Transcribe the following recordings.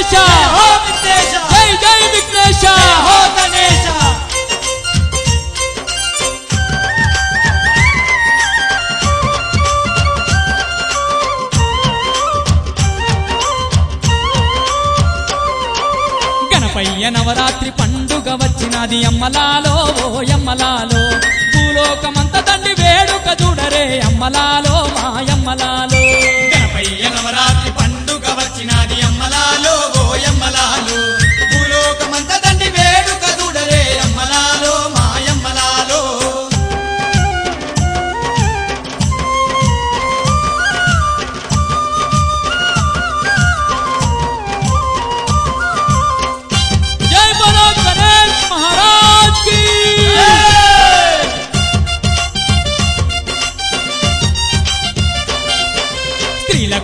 విఘ్నేశ! జై జై విఘ్నేశ! గణపయ్య నవరాత్రి పండుగ వచ్చినది అమ్మలాలో ఓ అమ్మలాలో. భూలోకమంత తండ్రి వేడుక చూడరే అమ్మలాలో మాయమ్మలాలో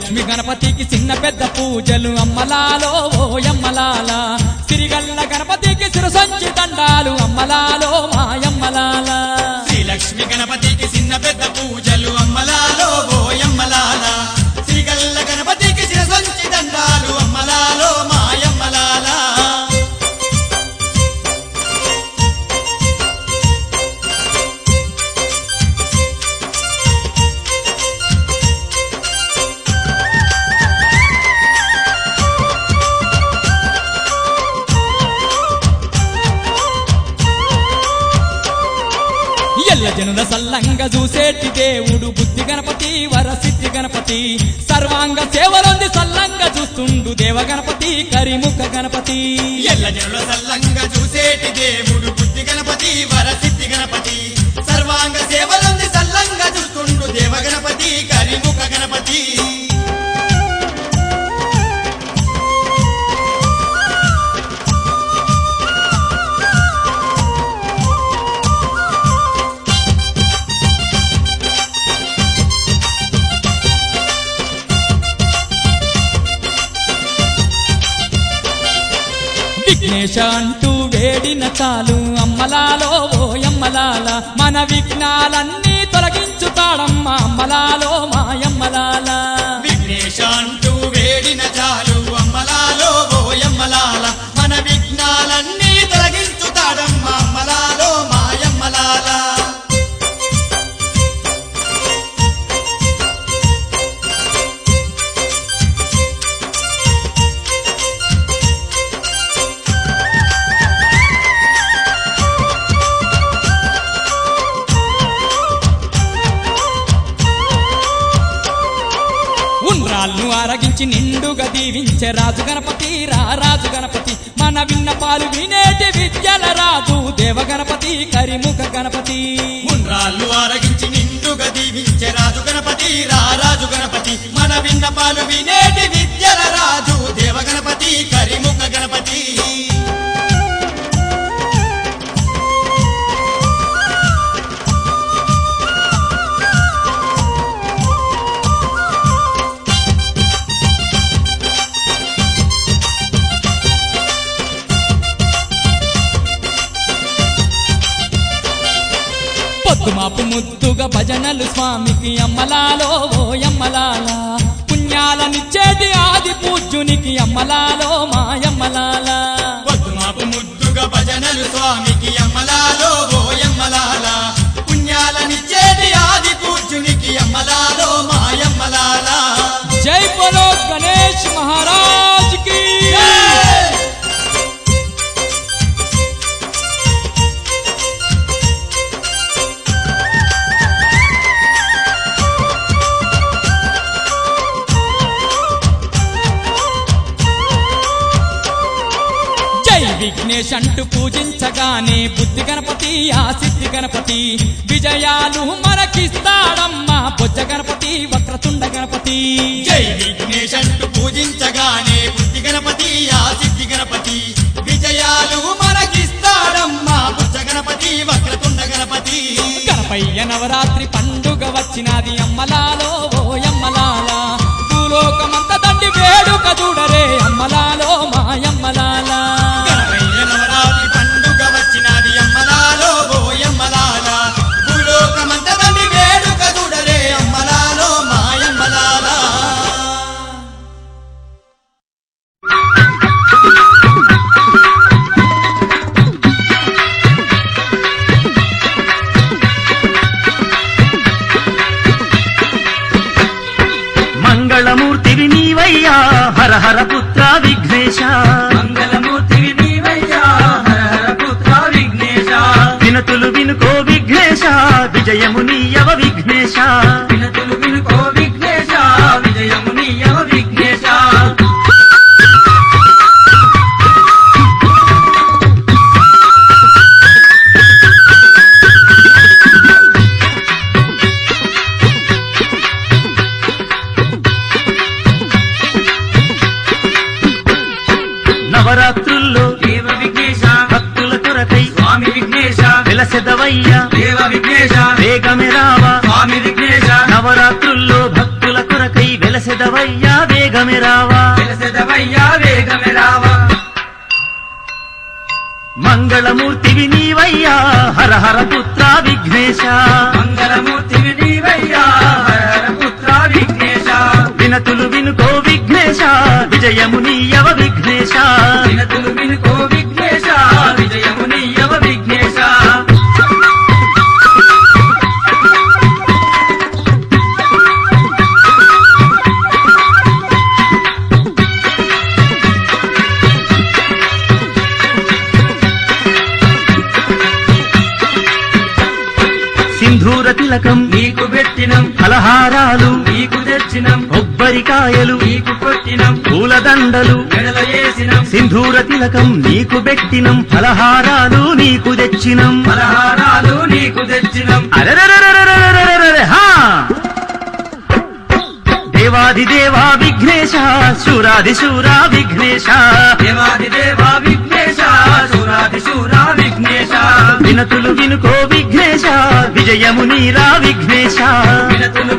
లక్ష్మి గణపతికి చిన్న పెద్ద పూజలు అమ్మలాలో ఓ అమ్మలాల సిరిగల్ల గణపతికి సిరసంచి దండాలు అమ్మలాలో మాయమ్మలాల శ్రీలక్ష్మి గణపతికి చిన్న పెద్ద పూజలు జనుల సల్లంగా చూసేటి దేవుడు. బుద్ధి గణపతి వరసిద్ధి గణపతి. సర్వాంగ సేవలొంది సల్లంగా చూస్తుండు దేవ గణపతి కరిముఖ గణపతి. ఎల్ల జనుల సల్లంగా చూసేటి దేవుడు. బుద్ధి గణపతి వరసిద్ధి గణపతి. సర్వాంగ సేవలుంది సల్లంగా చూస్తుండు దేవ గణపతి కరిముఖ గణపతి. విఘ్నేశ అంటూ వేడిన చాలు. అమ్మలాలో ఓ అమ్మలాల మన విఘ్నాలన్నీ తొలగించుతాడమ్మ అమ్మలాలో మాయమ్మలాల విఘ్నేశ అంటూ వేడిన చాలు. ఆరగించి నిండుగా దీవించే రాజు గణపతి రా రాజు గణపతి. మన విన్నపాలు వినేటి విద్యల రాజు దేవ గణపతి కరిముఖ గణపతి. ఉండ్రాళ్ళు ఆరగించి నిండుగా దీవించే రాజు గణపతి రా రాజు గణపతి. ముద్దుగా భజనలు స్వామికి అమ్మలాలో ఓ అమ్మలాల పుణ్యాలనిచ్చేటి ఆది పూజ్యునికి అమ్మలాలో మాయమ్మలాల పొద్దుమాపు ముద్దుగా భజనలు స్వామికి అమ్మలాలో ఓ అమ్మలాల పుణ్యాలనిచ్చేటి అంటూ పూజించగానే బుద్ధి గణపతి ఆ సిద్ధి గణపతి. విజయాలు మనకిస్తాడమ్మా బొజ్జ గణపతి వక్రతుండ గణపతి. జై విఘ్నేశ్ అంటూ పూజించగానే బుద్ధి గణపతి ఆ సిద్ధి గణపతి. విజయాలు మనకిస్తాడమ్మా బుద్ధ గణపతి వక్రతుండ గణపతి. గణపయ్య నవరాత్రి పండుగ వచ్చినది అమ్మలాలో ఓ అమ్మలాల. భూలోకమంత ஹரஹர புது నవరాత్రుల్లో దేవ విఘ్నేశ. భక్తుల కొరకై స్వామి విఘ్నేశ. వెలసెదవయ్యా దేవ విఘ్నేశ. వేగమే రావా. స్వామి విఘ్నేశ. నవరాత్రుల్లో భక్తుల కొరకై వెలసెదవయ్యా వేగమే రావా. వెలసెదవయ్యా వేగమే రావా. మంగళమూర్తివి నీవయ్యా హర హర పుత్ర విఘ్నేశ. మంగళమూర్తివి నీవయ్యా వినతులు వినుకో విఘ్నేశ విజయము నీయవ విఘ్నేశ. వినతులు వినుకో విఘ్నేశ విజయము నీయవ విఘ్నేశ. సింధూర తిలకం నీకు పెట్టినం ఫలహారాలు. నీకు తెచ్చినం కొబ్బరికాయలు నీకు కొట్టినం. పూలదండలు సింధూర తిలకం నీకు పెట్టినం. ఫలహారాలు నీకు తెచ్చినం. ఫలహారాలు నీకు తెచ్చినం. దేవాది దేవా విఘ్నేశ శూరాది శూరా విఘ్నేశ. దేవాది దేవా విఘ్నేశ శూరాది శూరా విఘ్నేశ. వినతులు వినుకో విఘ్నేశ విజయము నీరా విఘ్నేశ. వినతులు